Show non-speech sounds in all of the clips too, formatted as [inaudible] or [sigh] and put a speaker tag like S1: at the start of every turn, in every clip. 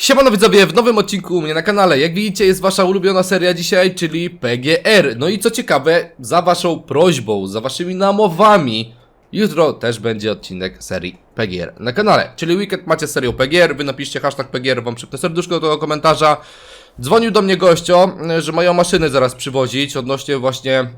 S1: Siemano widzowie, w nowym odcinku u mnie na kanale. Jak widzicie jest wasza ulubiona seria dzisiaj, czyli PGR. No i co ciekawe, za waszą prośbą, za waszymi namowami, jutro też będzie odcinek serii PGR na kanale. Czyli weekend macie serią PGR, wy napiszcie hashtag PGR, wam przypnę serduszko do tego komentarza. Dzwonił do mnie gościo, że mają maszyny zaraz przywozić odnośnie właśnie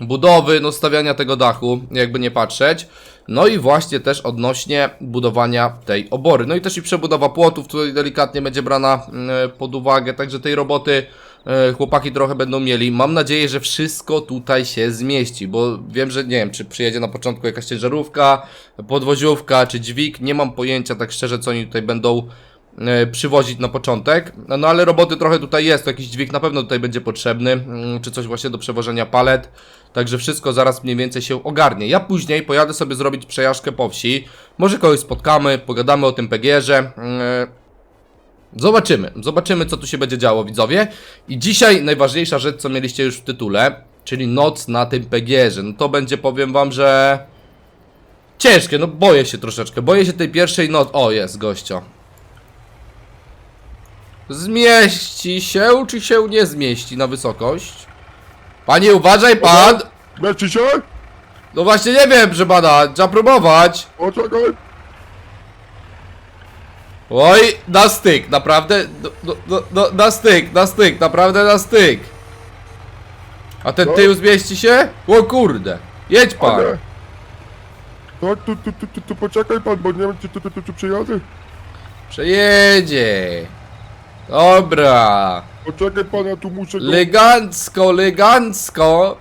S1: budowy, no stawiania tego dachu, jakby nie patrzeć. No i właśnie też odnośnie budowania tej obory. No i też i przebudowa płotów tutaj delikatnie będzie brana mm, pod uwagę, także tej roboty e, chłopaki trochę będą mieli. Mam nadzieję, że wszystko tutaj się zmieści, bo wiem, że nie wiem, czy przyjedzie na początku jakaś ciężarówka, podwoziówka, czy dźwig, nie mam pojęcia tak szczerze, co oni tutaj będą przywozić na początek. No, no ale roboty trochę tutaj jest, jakiś dźwig na pewno tutaj będzie potrzebny, mm, czy coś właśnie do przewożenia palet. Także wszystko zaraz mniej więcej się ogarnie. Ja później pojadę sobie zrobić przejażdżkę po wsi. Może kogoś spotkamy, pogadamy o tym PGR-ze. Yy, Zobaczymy, zobaczymy co tu się będzie działo widzowie. I dzisiaj najważniejsza rzecz, co mieliście już w tytule, czyli noc na tym PGR-ze. No to będzie, powiem wam, że ciężkie, no boję się troszeczkę. Boję się tej pierwszej nocy. O, jest gościo. Zmieści się, czy się nie zmieści na wysokość? Panie, uważaj pan!
S2: Mieści się?
S1: No właśnie nie wiem, proszę pana, trzeba próbować.
S2: Poczekaj.
S1: Oj, na styk, naprawdę, no, no, no, no, na styk, na styk, naprawdę na styk. A ten
S2: No.
S1: tył zmieści się? O kurde, jedź pan.
S2: Tak, tu, tu, tu, tu, tu poczekaj pan, bo nie wiem czy tu, tu, tu, tu przyjadę.
S1: Przejedzie. Dobra.
S2: Poczekaj pan, ja tu muszę go...
S1: Elegancko, elegancko.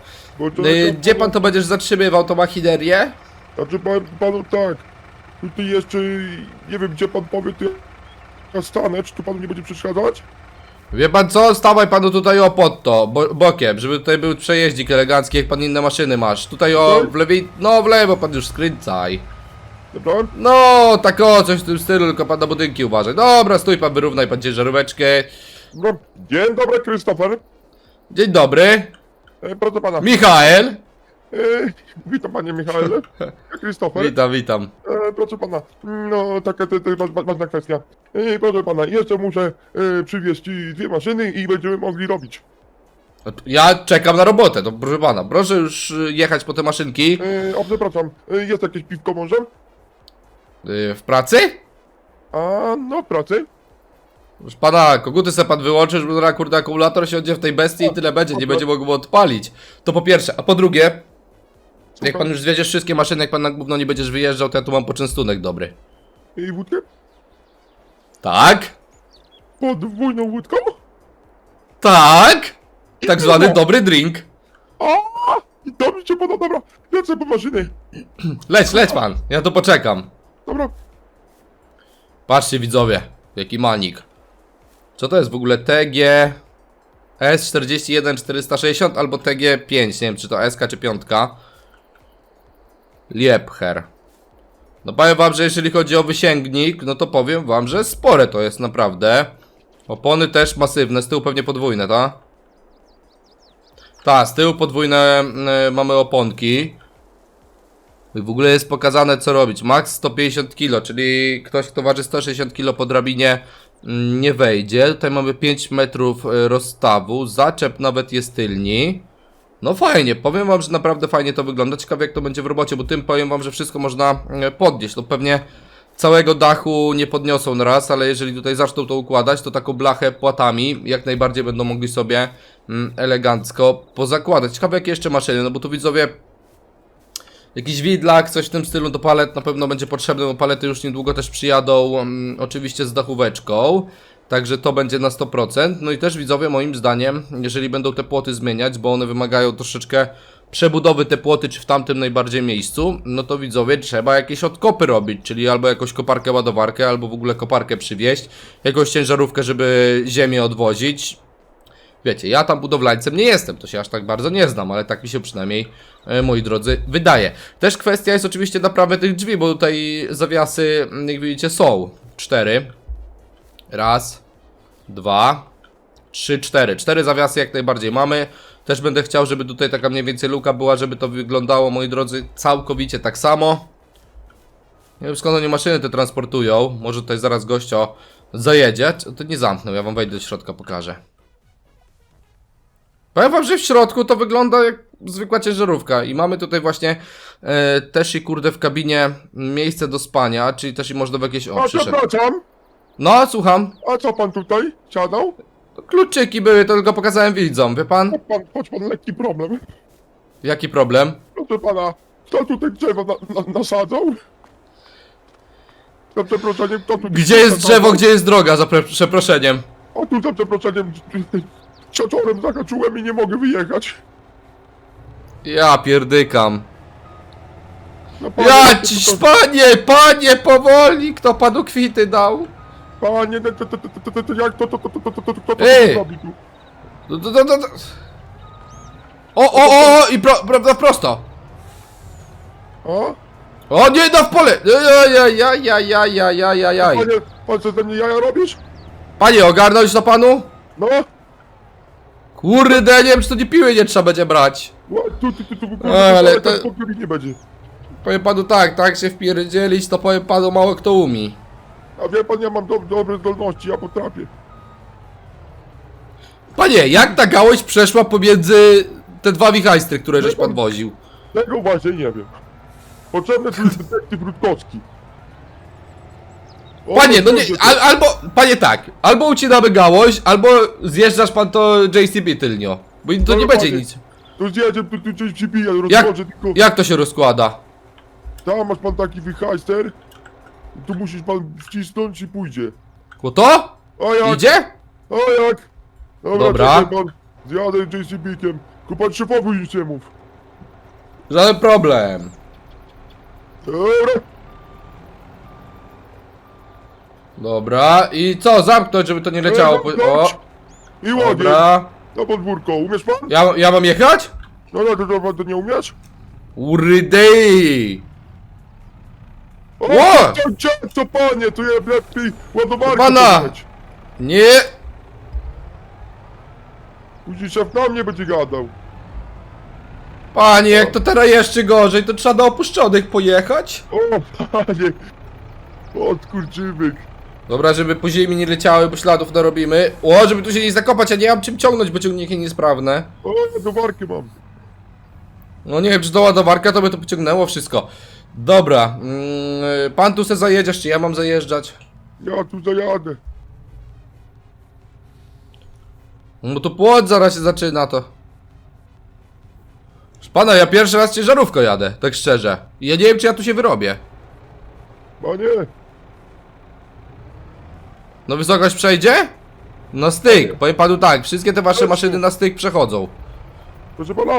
S2: to-
S1: Y, Gdzie pan to będziesz zatrzymywał, tą machinerię?
S2: Znaczy pan, panu tak. Tutaj jeszcze, nie wiem gdzie pan powie, to ja stanę, czy tu panu nie będzie przeszkadzać?
S1: Wie pan co? Stawaj panu tutaj o pod to, bo, bokiem, żeby tutaj był przejeździk elegancki, jak pan inne maszyny masz. Tutaj o, w lewej, no w lewo pan już skręcaj.
S2: Dobra?
S1: No, tak o, coś w tym stylu, tylko pan na budynki uważaj. Dobra, stój pan, wyrównaj pan ciężaróweczkę.
S2: No, dzień dobry, Krzysztofer.
S1: Dzień dobry,
S2: E, proszę pana.
S1: Michael.
S2: E, witam panie Michale. [laughs] Krzysztofer.
S1: Witam, witam.
S2: E, proszę pana, no taka to, to wa- wa- ważna kwestia. E, proszę pana, jeszcze muszę e, przywieźć i dwie maszyny i będziemy mogli robić.
S1: Ja czekam na robotę, to proszę pana, proszę już y, jechać po te maszynki.
S2: E, o, przepraszam, e, jest jakieś piwko może?
S1: Y, W pracy?
S2: A, no w pracy.
S1: Proszę pana, koguty se pan wyłączy, żeby na kurde akumulator siądzie w tej bestii i tyle będzie, nie będzie mógł odpalić. To po pierwsze, a po drugie, jak pan już zwiedziesz wszystkie maszyny, jak pan na gówno nie będziesz wyjeżdżał, to ja tu mam poczęstunek dobry.
S2: I wódkę?
S1: Tak?
S2: Podwójną łódką?
S1: Tak? Tak zwany dobry drink.
S2: A, się podoba, dobra, lecę po maszyny.
S1: Leć, leć pan, ja tu poczekam.
S2: Dobra,
S1: Patrzcie widzowie, jaki manik. Co to jest w ogóle TG S41460 albo TG5, nie wiem czy to SK czy 5. Liebherr. No powiem wam, że jeżeli chodzi o wysięgnik, no to powiem wam, że spore to jest naprawdę. Opony też masywne, z tyłu pewnie podwójne, ta? Ta, z tyłu podwójne y, mamy oponki. W ogóle jest pokazane co robić. Max 150 kg, czyli ktoś kto waży 160 kg po drabinie mm, nie wejdzie. Tutaj mamy 5 metrów e, rozstawu. Zaczep nawet jest tylni. No fajnie, powiem wam, że naprawdę fajnie to wygląda. Ciekawe jak to będzie w robocie, bo tym powiem wam, że wszystko można e, podnieść. No pewnie całego dachu nie podniosą na raz, ale jeżeli tutaj zaczną to układać, to taką blachę płatami jak najbardziej będą mogli sobie mm, elegancko pozakładać. Ciekawe jakie jeszcze maszyny, no bo tu widzowie Jakiś widlak, coś w tym stylu do palet na pewno będzie potrzebne, bo palety już niedługo też przyjadą, mm, oczywiście z dachóweczką. Także to będzie na 100%. No i też widzowie, moim zdaniem, jeżeli będą te płoty zmieniać, bo one wymagają troszeczkę przebudowy te płoty, czy w tamtym najbardziej miejscu, no to widzowie, trzeba jakieś odkopy robić, czyli albo jakąś koparkę ładowarkę, albo w ogóle koparkę przywieźć, jakąś ciężarówkę, żeby ziemię odwozić. Wiecie, ja tam budowlańcem nie jestem, to się aż tak bardzo nie znam, ale tak mi się przynajmniej, e, moi drodzy, wydaje. Też kwestia jest oczywiście naprawy tych drzwi, bo tutaj zawiasy, mm, jak widzicie, są. Cztery. Raz, dwa, trzy, cztery. Cztery zawiasy jak najbardziej mamy. Też będę chciał, żeby tutaj taka mniej więcej luka była, żeby to wyglądało, moi drodzy, całkowicie tak samo. Nie wiem skąd oni maszyny te transportują. Może tutaj zaraz gościo Zajedzie? To nie zamknął, ja wam wejdę do środka, pokażę. Powiem wam, że w środku to wygląda jak zwykła ciężarówka i mamy tutaj właśnie e, też i kurde w kabinie miejsce do spania, czyli też i można w jakieś... O,
S2: A
S1: przyszedł.
S2: przepraszam,
S1: No, słucham.
S2: a co pan tutaj siadał?
S1: Kluczyki były, to tylko pokazałem widzom, wie pan?
S2: Chodź pan, chodź pan, lekki problem.
S1: Jaki problem?
S2: Proszę pana, kto tutaj drzewo na, na, nasadzał? Za przeproszeniem, kto tu
S1: Gdzie jest drzewo, gdzie jest droga, za pre- przeproszeniem?
S2: O tu za przeproszeniem, czaczorem zahaczyłem i nie mogę wyjechać.
S1: Ja pierdykam.
S2: No, panie,
S1: Ja
S2: to-
S1: ci,
S2: to-
S1: panie, panie, powoli, kto panu kwity dał?
S2: Panie, to, to, to, to, to, to, to, jak to, to, to, to, to, to, to, to
S1: Ej! No, to, to, to, to. O, o, o, o, i pro, prawda prosto.
S2: A?
S1: O nie, no w pole! Ja, ja, ja, ja, ja, ja, ja, ja.
S2: Panie, pan co ze mnie jaja robisz?
S1: Panie, ogarnąć to panu?
S2: No,
S1: Kurde, nie wiem, czy to nie piły nie trzeba będzie brać.
S2: no, tu, tu, tu, tu, tu,
S1: Ale
S2: ale
S1: to-
S2: to... nie będzie.
S1: Powiem panu tak, tak się wpierdzielić, to powiem panu mało kto umi.
S2: A wie pan, ja mam do, dobre zdolności, ja potrafię.
S1: Panie, jak ta gałąź przeszła pomiędzy te dwa wichajstry, które żeś pan woził?
S2: Tego właśnie nie wiem. Potrzebny tu jest [laughs] detektyw Rutkowski.
S1: Panie, no nie, al, albo, panie tak, albo ucinamy gałąź, albo zjeżdżasz pan to JCB tylnio. Bo to nie
S2: Panie,
S1: będzie nic.
S2: Tu zjedzie, tu, tu coś przybija,
S1: Jak,
S2: rozłożę tylko...
S1: jak to się rozkłada?
S2: Tam masz pan taki wyhajster. Tu musisz pan wcisnąć i pójdzie.
S1: Ko to?
S2: A jak?
S1: Idzie?
S2: A jak? Dobra, czekaj pan. Zjadę JCB-kiem. Tylko pan szefowi nic nie mów.
S1: Żaden problem.
S2: Dobra.
S1: Dobra, i co, zamknąć, żeby to nie leciało po... O.
S2: I ładnie.
S1: dobra.
S2: Na podwórko. Umiesz pan?
S1: Ja, ja mam jechać?
S2: No no, to, to, to nie umiesz?
S1: Urydej!
S2: O,
S1: Ło!
S2: co, co, co panie, tu ja lepiej ładowarkę
S1: Pana! Nie!
S2: Później szef na mnie będzie gadał.
S1: Panie, jak to teraz jeszcze gorzej, to trzeba do opuszczonych pojechać?
S2: O, panie. O, skurczybyk.
S1: Dobra, żeby później mi nie leciały, bo śladów narobimy. O, żeby tu się nie zakopać, ja nie mam czym ciągnąć, bo ciągniki niesprawne.
S2: O, ładowarkę mam.
S1: No nie wiem, czy do ładowarka to by to pociągnęło wszystko. Dobra, mm, pan tu se zajedziesz, czy ja mam zajeżdżać?
S2: Ja tu zajadę.
S1: No to płot zaraz się zaczyna to. Proszę Pana, ja pierwszy raz ciężarówką jadę, tak szczerze. I ja nie wiem, czy ja tu się wyrobię.
S2: Panie,
S1: No wysokość przejdzie? Na styk, powiem panu tak, wszystkie te wasze maszyny na styk przechodzą.
S2: proszę pana,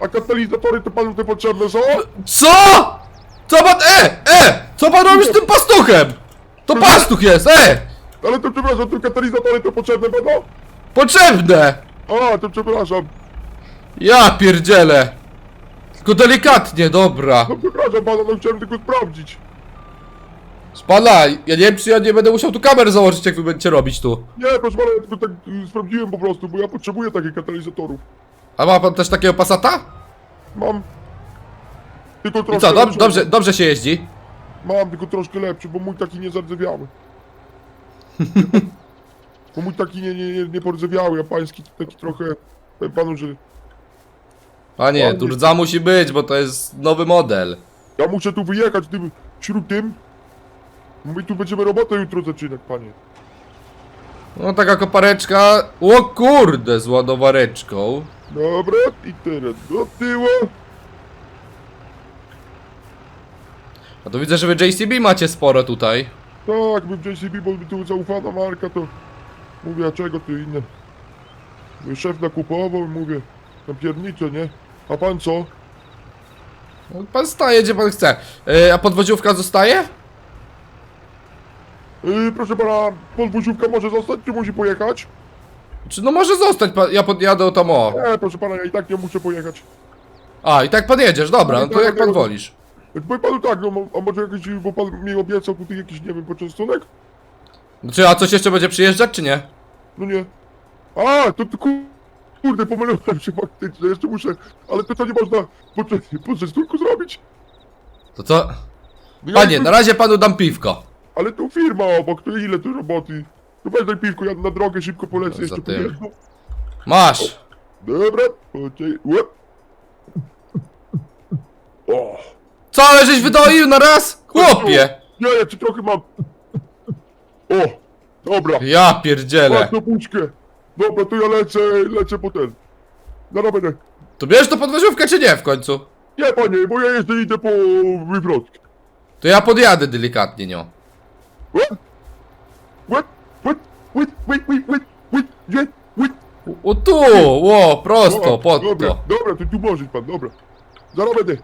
S2: a katalizatory to panu te potrzebne są?
S1: Co? Co pan, e, e, co pan robi z tym pastuchem? To pastuch jest, e,
S2: Ale to przepraszam, tu katalizatory to potrzebne będą?
S1: potrzebne.
S2: A, to przepraszam.
S1: Ja pierdzielę. Tylko delikatnie, dobra.
S2: No przepraszam pana, no chciałem tylko sprawdzić.
S1: Z pana, ja nie wiem, czy ja nie będę musiał tu kamer założyć, jak wy będziecie robić tu.
S2: Nie, proszę pana, ja tylko tak y, sprawdziłem po prostu, bo ja potrzebuję takich katalizatorów.
S1: A ma pan też takiego Passata?
S2: Mam. Tylko
S1: I
S2: troszkę
S1: co, dob
S2: lepszy.
S1: dobrze, dobrze się jeździ?
S2: Mam, tylko troszkę lepszy, bo mój taki nie zardzewiały. [laughs] bo mój taki nie, nie, nie, nie porzewiały, a pański taki trochę... Powiem panu, że
S1: Panie, tu rdza musi być, bo to jest nowy model.
S2: ja muszę tu wyjechać tym, wśród tym. My tu będziemy robotę jutro zaczynać, panie.
S1: No taka kopareczka. O kurde, z ładowareczką.
S2: Dobra, i teraz do tyłu.
S1: A to widzę, że wy JCB macie sporo tutaj.
S2: Tak, bym JCB, bo by tu zaufana marka, to mówię, a czego tu inne? Mój Szef nakupował i mówię, tam piernicze, nie? A pan co?
S1: No, Pan staje, gdzie pan chce. E, a podwoziówka zostaje?
S2: Yy, proszę pana, podwózówka może zostać, czy musi pojechać?
S1: Czy no może zostać, pan, ja podjadę tam o.
S2: Nie, proszę pana, ja i tak nie muszę pojechać.
S1: A, i tak pan jedziesz, dobra, no to jak pan wolisz.
S2: Powiem panu tak, no a może jakiś, bo pan mi obiecał tutaj jakiś, nie wiem, poczęstunek?
S1: Czy a coś jeszcze będzie przyjeżdżać, czy nie?
S2: No nie. A, to, to ku- kurde, pomyliłem się faktycznie, jeszcze muszę, ale to, to nie można poczę- poczęstunku zrobić?
S1: To co?
S2: No ja
S1: Panie,
S2: jakby-
S1: na razie panu dam piwko.
S2: Ale tu firma obok, to ile tu roboty? No weź daj piwko, ja na drogę szybko polecę jeszcze po
S1: tym. Masz!
S2: Dobra, poczekaj, łeb. O,
S1: Co, ale żeś wydoił na raz? Chłopie!
S2: nie, ja ci trochę mam. O, dobra,
S1: Ja pierdzielę.
S2: masz na puszkę. Dobra, to ja lecę, lecę po ten. Zaraz będę.
S1: To bierzesz to podwoziówkę czy nie w końcu?
S2: Nie, panie, bo ja jeszcze idę po wywrotkę.
S1: To ja podjadę delikatnie nią. O tu! Ło, prosto,
S2: O,
S1: pod
S2: dobra,
S1: to.
S2: Dobra, to tu możesz pan, dobra. Zaraz będę.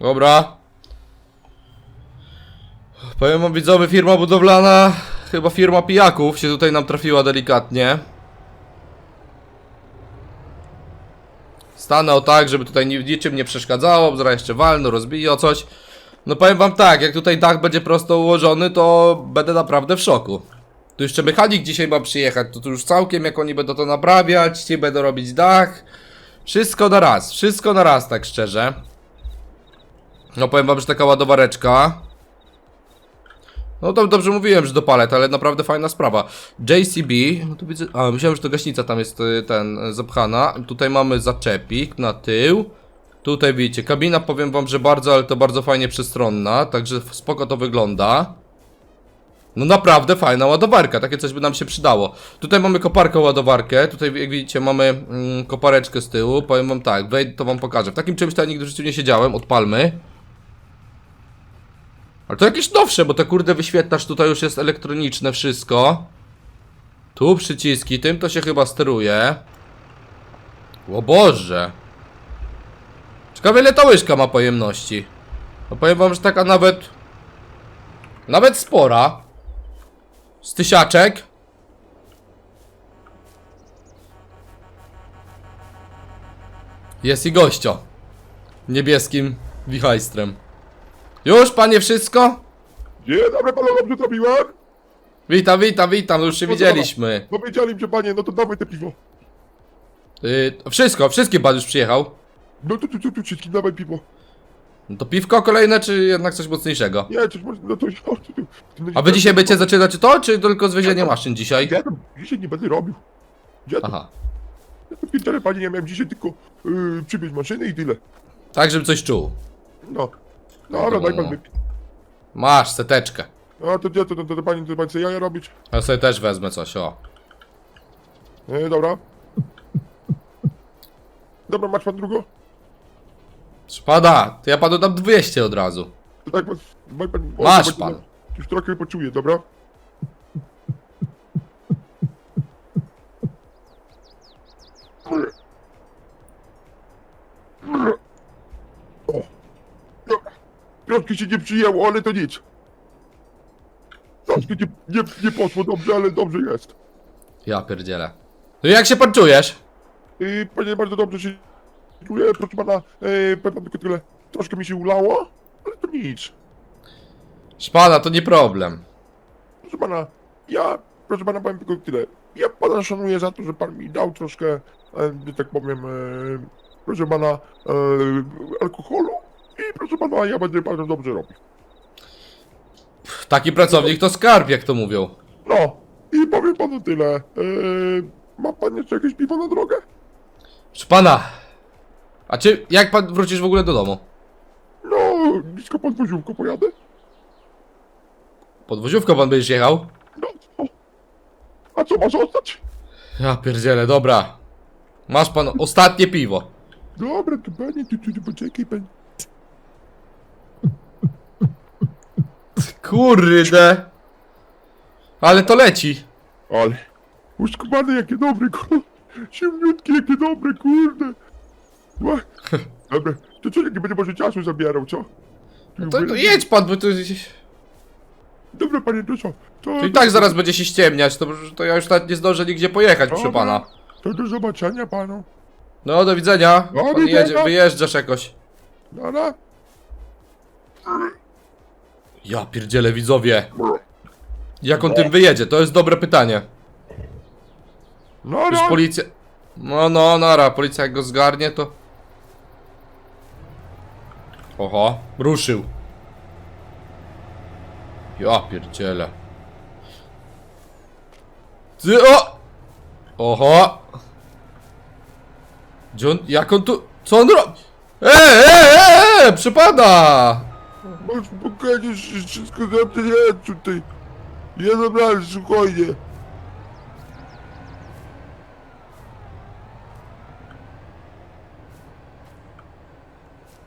S1: Dobra. Powiem wam widzowie, firma budowlana, chyba firma pijaków się tutaj nam trafiła delikatnie. Stanę o tak, żeby tutaj ni- niczym nie przeszkadzało, bo zaraz jeszcze walno, rozbiję o coś. No powiem wam tak, jak tutaj dach będzie prosto ułożony, to będę naprawdę w szoku. Tu jeszcze mechanik dzisiaj ma przyjechać, to tu już całkiem jak oni będą to naprawiać, ci będą robić dach. Wszystko na raz, wszystko na raz, tak szczerze. No powiem wam, że taka ładowareczka. No to dobrze mówiłem, że do palet, ale naprawdę fajna sprawa. JCB, no tu widzę, a myślałem, że to gaśnica tam jest y, ten, y, zapchana. Tutaj mamy zaczepik na tył. Tutaj widzicie, kabina powiem wam, że bardzo, ale to bardzo fajnie przystronna, także spoko to wygląda. No naprawdę fajna ładowarka, takie coś by nam się przydało. Tutaj mamy koparkę ładowarkę, tutaj jak widzicie mamy mm, kopareczkę z tyłu. Powiem wam tak, wejdę to wam pokażę. W takim czymś to ja nigdy w życiu nie siedziałem, odpalmy. Ale to jakieś nowsze, bo te kurde wyświetlacz tutaj już jest elektroniczne wszystko. Tu przyciski, tym to się chyba steruje. O Boże. Ciekawe ile ta łyżka ma pojemności. No powiem wam, że taka nawet... Nawet spora. Z tysiaczek. Jest i gościo. Niebieskim wichajstrem. Już, panie, wszystko?
S2: Dzień dobry, panu dobrze zrobiłem?
S1: Witam, witam, witam, już się
S2: No
S1: widzieliśmy.
S2: Powiedzieli się panie, no to dawaj te piwo.
S1: Yy, wszystko, wszystkie pan już przyjechał.
S2: No to tu, tu, tu, wszystkim dawaj piwo.
S1: No to piwko kolejne, czy jednak coś mocniejszego?
S2: Nie, coś może, no to tu, tu.
S1: A wy dzisiaj będziecie zaczynać to, czy tylko zwiezienie maszyn dzisiaj?
S2: Ja tam dzisiaj nie będę robił. Ja to,
S1: Aha.
S2: ja panie, ja miałem dzisiaj tylko yy, maszyny i tyle.
S1: Tak, żeby coś czuł.
S2: No. Dobra, daj pan wypić.
S1: Masz, seteczkę.
S2: A to, to, to, to, to pani, to pani chce jaja robić?
S1: Ja sobie też wezmę coś, o.
S2: Nie, dobra. Dobra, masz pan drugą?
S1: Spada, to ja panu dam 200 od razu.
S2: To tak pan, daj pan... o,
S1: Masz pan.
S2: Już trochę poczuję, dobra? O. Troszkę się nie przyjęło, ale to nic. Troszkę nie, nie, nie poszło dobrze, ale dobrze jest.
S1: Ja pierdzielę. No i jak się pan czujesz?
S2: Yy, panie, bardzo dobrze się czuję, proszę pana, yy, powiem pan tylko tyle. Troszkę mi się ulało, ale to nic.
S1: Szpada, to nie problem.
S2: Proszę pana, ja, proszę pana, powiem tylko tyle. Ja pana szanuję za to, że pan mi dał troszkę, e, że tak powiem, e, proszę pana, e, alkoholu i proszę pana, ja będę bardzo dobrze robił.
S1: Taki pracownik to skarb, jak to mówią.
S2: No, i powiem panu tyle. E, ma pan jeszcze jakieś piwo na drogę?
S1: Proszę pana. A czy, jak pan wrócisz w ogóle do domu?
S2: No, blisko pod poziomko pojadę.
S1: Podwoziówką pan będziesz jechał?
S2: No, o. A co, ma zostać?
S1: Ja pierdzielę, dobra. Masz pan ostatnie piwo.
S2: Dobra, to panie, ty, ty, ty poczekaj, pan.
S1: Kurde. Ale to leci.
S2: Ale, uskubany, [laughs] jakie dobre, kurde. Ciemniutkie, jakie dobre, kurde. Ła. Dobra, to co, nie będę może czasu zabierał, co?
S1: To, to jedź pan, bo to,
S2: Dobra, panie, to co? To,
S1: to i tak zaraz będzie się ściemniać, to, to ja już nawet nie zdążę nigdzie pojechać, proszę
S2: Dobra.
S1: pana.
S2: To do zobaczenia panu.
S1: No, do widzenia.
S2: Do
S1: Pan
S2: widzenia.
S1: jedzie, wyjeżdżasz jakoś.
S2: Dobra?
S1: Ja pierdzielę, widzowie. Jak on tym wyjedzie? To jest dobre pytanie.
S2: No,
S1: Już
S2: no.
S1: policja... No, no, nara, policja jak go zgarnie, to... Oho, ruszył. Ja pierdzielę. Ty, o! Oho! Gdzie on, jak on tu, co on robi? Eee, eee, eee, przypada!
S2: Masz spokojnie, wszy- wszystko jest tutaj. Ja dobra, spokojnie.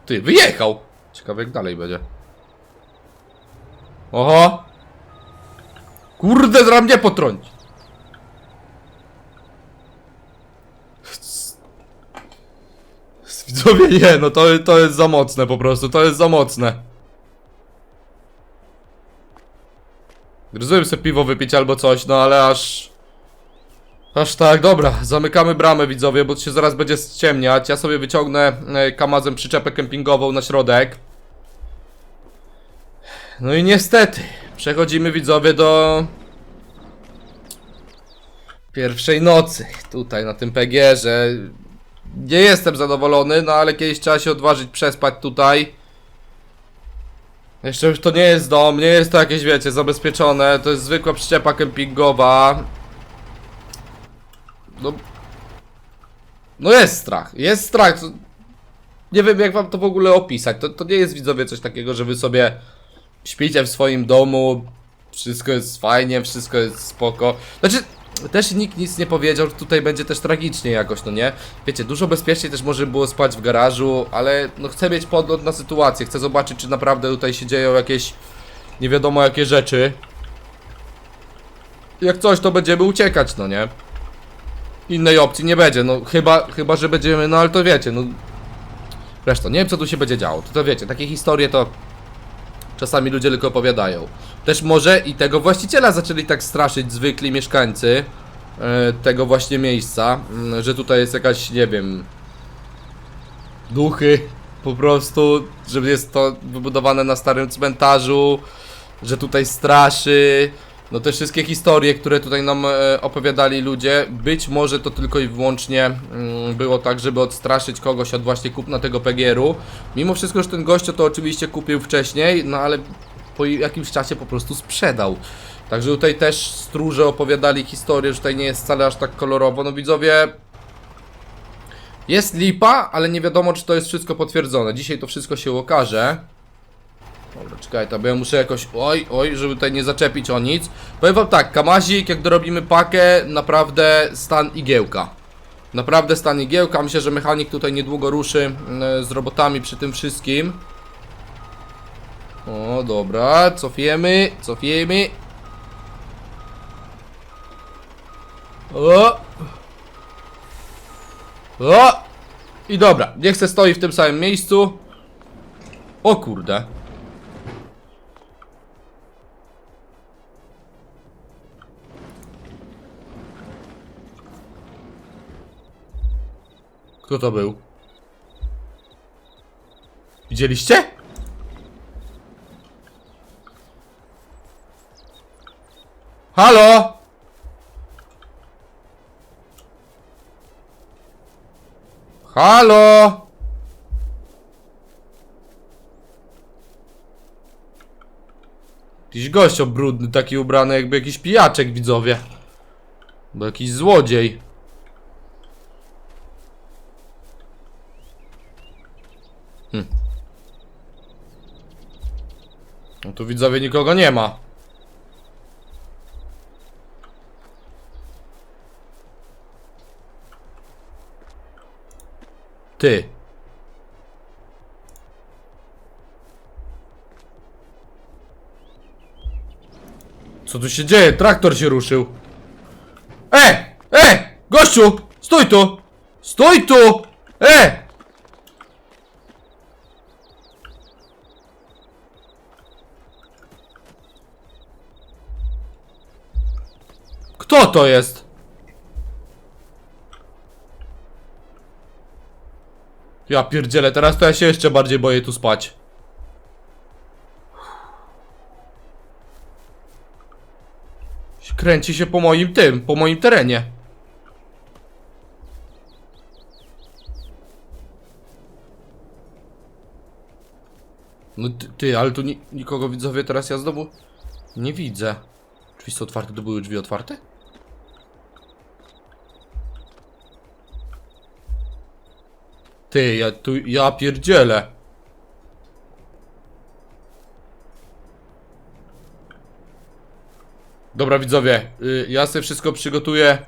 S1: Ty, wyjechał! Ciekawe jak dalej będzie. Oho! Kurde, zaraz mnie potrąci! Widzowie, nie, no to, to jest za mocne po prostu, to jest za mocne. Rozumiem sobie piwo wypić albo coś, no ale aż... Aż tak, dobra, zamykamy bramę widzowie, bo się zaraz będzie ściemniać. Ja sobie wyciągnę e, kamazem przyczepę kempingową na środek. No i niestety, przechodzimy widzowie do... Pierwszej nocy, tutaj na tym PG-że. Nie jestem zadowolony, no ale kiedyś trzeba się odważyć przespać tutaj. Jeszcze już to nie jest dom, nie jest to jakieś, wiecie, zabezpieczone. To jest zwykła przyczepa kempingowa. No. No jest strach, jest strach. Nie wiem, jak wam to w ogóle opisać. To, to nie jest widzowie coś takiego, że wy sobie śpicie w swoim domu, wszystko jest fajnie, wszystko jest spoko. Znaczy, też nikt nic nie powiedział, tutaj będzie też tragicznie jakoś, no nie? Wiecie, dużo bezpieczniej też może było spać w garażu, ale no chcę mieć podgląd na sytuację, chcę zobaczyć, czy naprawdę tutaj się dzieją jakieś nie wiadomo jakie rzeczy. Jak coś, to będziemy uciekać, no nie? Innej opcji nie będzie, no chyba, chyba, że będziemy, no ale to wiecie, no Zresztą, nie wiem co tu się będzie działo, to, to wiecie, takie historie to czasami ludzie tylko opowiadają. Też może i tego właściciela zaczęli tak straszyć zwykli mieszkańcy e, tego właśnie miejsca, mm, że tutaj jest jakaś, nie wiem, duchy po prostu, że jest to wybudowane na starym cmentarzu, że tutaj straszy. No te wszystkie historie, które tutaj nam e, opowiadali ludzie, być może to tylko i wyłącznie mm, było tak, żeby odstraszyć kogoś od właśnie kupna tego PGR-u. Mimo wszystko, że ten gościu to oczywiście kupił wcześniej, no ale po jakimś czasie po prostu sprzedał. Także tutaj też stróże opowiadali historię, że tutaj nie jest wcale aż tak kolorowo. No widzowie, jest lipa, ale nie wiadomo, czy to jest wszystko potwierdzone. Dzisiaj to wszystko się okaże. Dobra, czekaj, to bo ja muszę jakoś... Oj, oj, żeby tutaj nie zaczepić o nic. Powiem wam tak, Kamazik, jak dorobimy pakę, naprawdę stan igiełka. Naprawdę stan igiełka. Myślę, że mechanik tutaj niedługo ruszy mm, z robotami przy tym wszystkim. O, dobra, cofiemy, cofiemy. O! O! I dobra, niech se stoi w tym samym miejscu. O kurde. Kto to był? Widzieliście? Halo? Halo? Jakiś gość brudny, taki ubrany jakby jakiś pijaczek widzowie. Bo jakiś złodziej. No tu widzowie nikogo nie ma. Ty. Co tu się dzieje? Traktor się ruszył. E! E! Gościu! Stój tu! Stój tu! E! Kto to jest? Ja pierdzielę, teraz to ja się jeszcze bardziej boję tu spać. Kręci się po moim tym, po moim terenie. No ty, ty ale tu ni nikogo widzowie teraz ja znowu nie widzę. Drzwi są otwarte, to były drzwi otwarte? Ty, ja tu, ja pierdzielę. Dobra widzowie, y, ja sobie wszystko przygotuję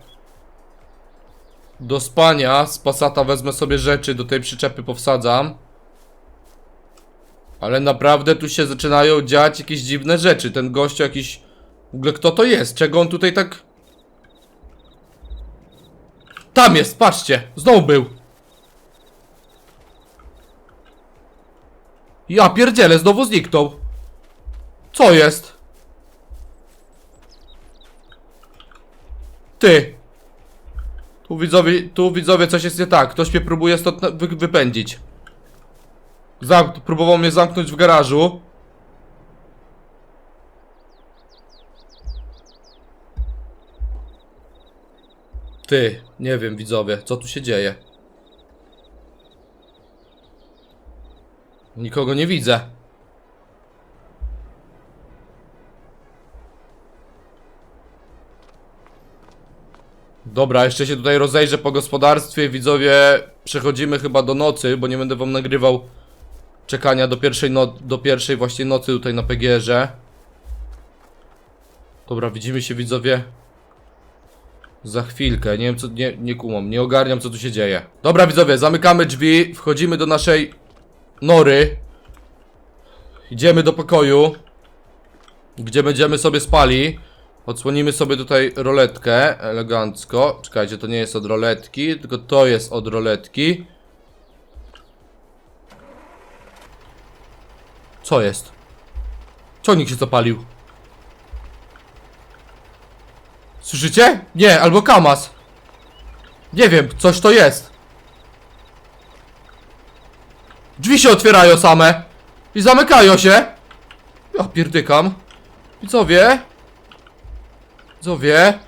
S1: do spania. Z Passata wezmę sobie rzeczy, do tej przyczepy powsadzam. Ale naprawdę tu się zaczynają dziać jakieś dziwne rzeczy. Ten gościu jakiś... W ogóle kto to jest? Czego on tutaj tak... Tam jest, patrzcie! Znowu był! Ja pierdzielę, znowu zniknął. Co jest? Ty. Tu widzowie, tu widzowie coś jest nie tak. Ktoś mnie próbuje stąd wy, wypędzić. Zamk próbował mnie zamknąć w garażu. Ty, nie wiem widzowie, co tu się dzieje. Nikogo nie widzę. Dobra, jeszcze się tutaj rozejrzę po gospodarstwie. Widzowie, przechodzimy chyba do nocy, bo nie będę wam nagrywał czekania do pierwszej, no do pierwszej właśnie nocy tutaj na PGR-ze. Dobra, widzimy się widzowie za chwilkę. Nie wiem co, nie, nie kumam, nie ogarniam co tu się dzieje. Dobra widzowie, zamykamy drzwi, wchodzimy do naszej nory. Idziemy do pokoju, gdzie będziemy sobie spali. Odsłonimy sobie tutaj roletkę elegancko. Czekajcie, to nie jest od roletki, tylko to jest od roletki. Co jest? Ciągnik się zapalił. Słyszycie? Nie, albo kamas. Nie wiem, coś to jest. Drzwi się otwierają same. I zamykają się. Ja pierdykam. Widzowie. Widzowie.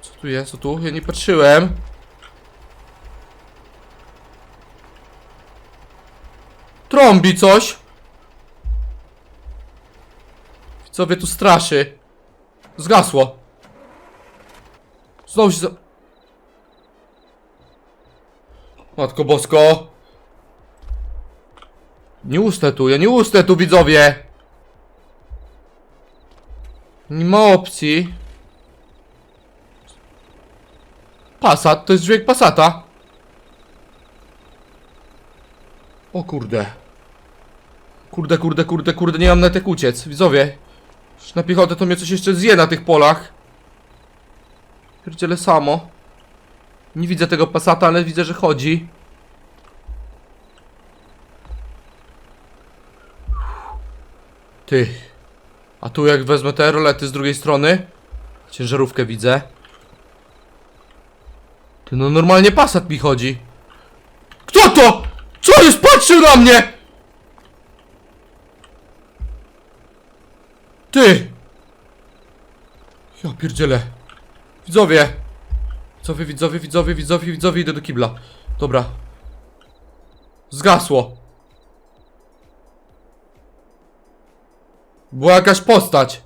S1: Co tu jest? Co tu? Ja nie patrzyłem. Trąbi coś. Widzowie tu straszy. Zgasło. Znowu się za... Matko Bosko. Nie ustę tu, ja nie ustę tu, widzowie. Nie ma opcji. Passat, to jest dźwięk Passata. O kurde. Kurde, kurde, kurde, kurde, nie mam na jak uciec. Widzowie. Na piechotę to mnie coś jeszcze zje na tych polach. Pierdziele samo. Nie widzę tego Passata, ale widzę, że chodzi. Ty. A tu jak wezmę te rolety z drugiej strony. Ciężarówkę widzę. Ty no normalnie Passat mi chodzi. Kto to? Co jest? Patrzył na mnie! Ty! Ja pierdzielę. Widzowie! Widzowie, widzowie, widzowie, widzowie, widzowie, idę do kibla. Dobra. Zgasło. Była jakaś postać.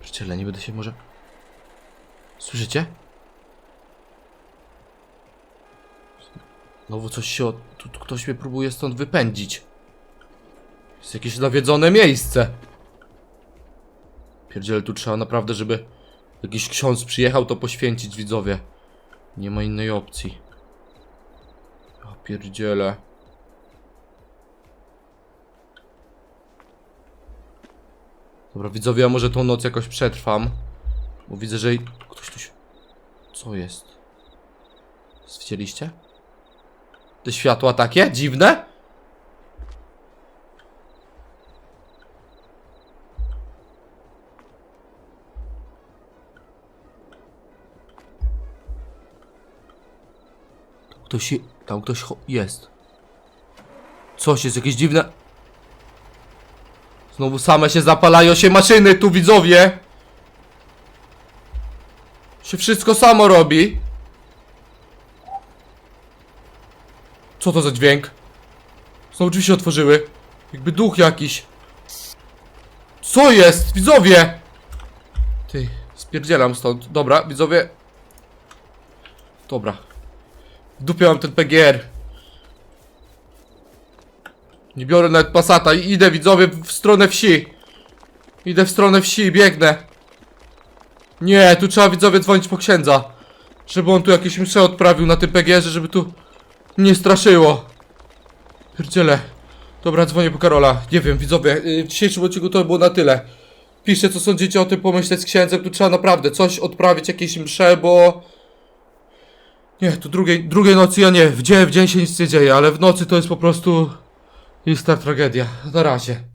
S1: Pierdziele, nie będę się może... Słyszycie? Znowu coś się... Od... Tu, tu ktoś mnie próbuje stąd wypędzić. Jest jakieś nawiedzone miejsce. Pierdziele, tu trzeba naprawdę, żeby jakiś ksiądz przyjechał, to poświęcić widzowie. Nie ma innej opcji. Pierdziele. Dobra, widzowie, ja może tą noc jakoś przetrwam. Bo widzę, że ktoś tu się... Co jest? Widzieliście? Te światła takie? Dziwne? Ktoś je... Tam ktoś jest. Coś jest, jakieś dziwne... Znowu same się zapalają się maszyny tu, widzowie! Się wszystko samo robi. Co to za dźwięk? Znowu drzwi się otworzyły. Jakby duch jakiś. Co jest? Widzowie! Ty. Spierdzielam stąd. Dobra, widzowie. Dobra. W dupie mam ten PGR. Nie biorę nawet pasata i idę widzowie w stronę wsi. Idę w stronę wsi, biegnę. Nie, tu trzeba widzowie dzwonić po księdza. Żeby on tu jakieś msze odprawił na tym PGR-ze, żeby tu nie straszyło. Pierdziele. Dobra, dzwonię po Karola. Nie wiem, widzowie, yy, w dzisiejszym odcinku to było na tyle. Piszcie, co sądzicie o tym, pomyśleć z księdzem. Tu trzeba naprawdę coś odprawić, jakieś msze, bo... Nie, tu drugiej, drugiej nocy ja nie. W dzień, w dzień się nic nie dzieje, ale w nocy to jest po prostu... Ista tragedia. Na razie.